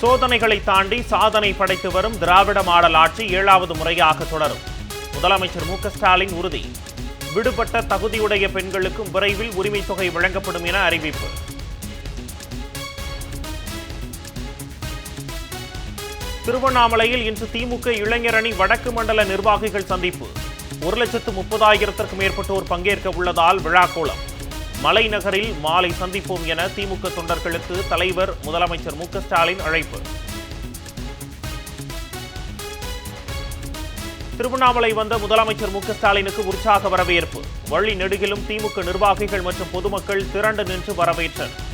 சோதனைகளை தாண்டி சாதனை படைத்து வரும் திராவிட மாடல் ஆட்சி ஏழாவது முறையாக தொடரும். முதலமைச்சர் மு ஸ்டாலின் உறுதி. விடுபட்ட தகுதியுடைய பெண்களுக்கும் விரைவில் உரிமை தொகை வழங்கப்படும் என அறிவிப்பு. திருவண்ணாமலையில் இன்று திமுக இளைஞரணி வடக்கு மண்டல நிர்வாகிகள் சந்திப்பு. ஒரு லட்சத்து முப்பதாயிரத்திற்கும் மேற்பட்டோர் பங்கேற்க உள்ளதால் விழாக்கோலம். மலைநகரில் மாலை சந்திப்போம் என திமுக தொண்டர்களுக்கு தலைவர் முதலமைச்சர் மு ஸ்டாலின் அழைப்பு. திருவண்ணாமலை வந்த முதலமைச்சர் மு ஸ்டாலினுக்கு உற்சாக வரவேற்பு. வழி நெடுகிலும் திமுக நிர்வாகிகள் மற்றும் பொதுமக்கள் திரண்டு நின்று வரவேற்றனர்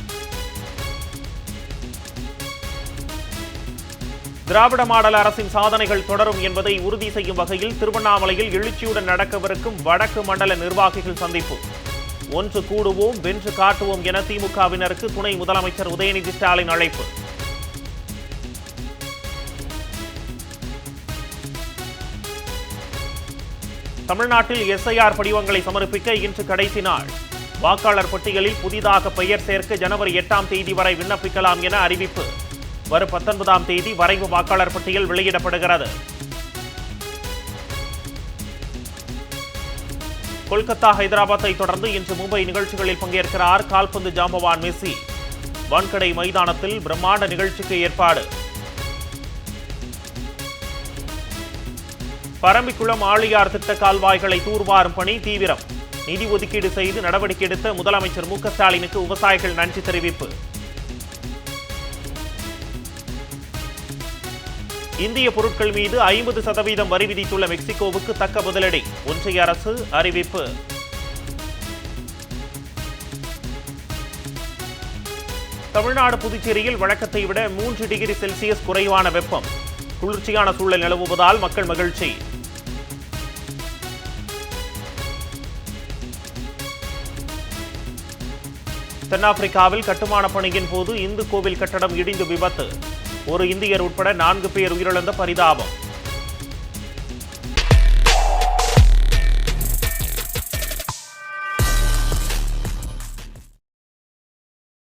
திராவிட மாடல் அரசின் சாதனைகள் தொடரும் என்பதை உறுதி செய்யும் வகையில் திருவண்ணாமலையில் எழுச்சியுடன் நடக்கவிருக்கும் வடக்கு மண்டல நிர்வாகிகள் சந்திப்பு. ஒன்று கூடுவோம் வென்று காட்டுவோம் என திமுகவினருக்கு துணை முதலமைச்சர் உதயநிதி ஸ்டாலின் அழைப்பு. தமிழ்நாட்டில் எஸ்ஐஆர் படிவங்களை சமர்ப்பிக்க இன்று கடைசி நாள். வாக்காளர் பட்டியலில் புதிதாக பெயர் சேர்க்க ஜனவரி எட்டாம் தேதி வரை விண்ணப்பிக்கலாம் என அறிவிப்பு. வரும் பத்தொன்பதாம் தேதி வரைவு வாக்காளர் பட்டியல் வெளியிடப்படுகிறது. கொல்கத்தா ஹைதராபாத்தை தொடர்ந்து இன்று மும்பை நிகழ்ச்சிகளில் பங்கேற்கிறார் கால்பந்து ஜாம்பவான் மெஸ்ஸி. வான்கடை மைதானத்தில் பிரம்மாண்ட நிகழ்ச்சிக்கு ஏற்பாடு. பரம்பிக்குளம் ஆழியார் திட்ட கால்வாய்களை தூர்வாரும் பணி தீவிரம். நிதி ஒதுக்கீடு செய்து நடவடிக்கை எடுத்த முதலமைச்சர் மு க ஸ்டாலினுக்கு விவசாயிகள் நன்றி தெரிவிப்பு. இந்திய பொருட்கள் மீது ஐம்பது சதவீதம் வரி விதித்துள்ள மெக்சிகோவுக்கு தக்க பதிலடி. ஒன்றிய அரசு அறிவிப்பு. தமிழ்நாடு புதுச்சேரியில் வழக்கத்தை விட மூன்று டிகிரி செல்சியஸ் குறைவான வெப்பம். குளிர்ச்சியான சூழல் நிலவுவதால் மக்கள் மகிழ்ச்சி. தென்னாப்பிரிக்காவில் கட்டுமான பணியின் போது இந்து கோவில் கட்டடம் இடிந்து விபத்து. ஒரு இந்தியர் உட்பட நான்கு பேர் உயிரிழந்த பரிதாபம்.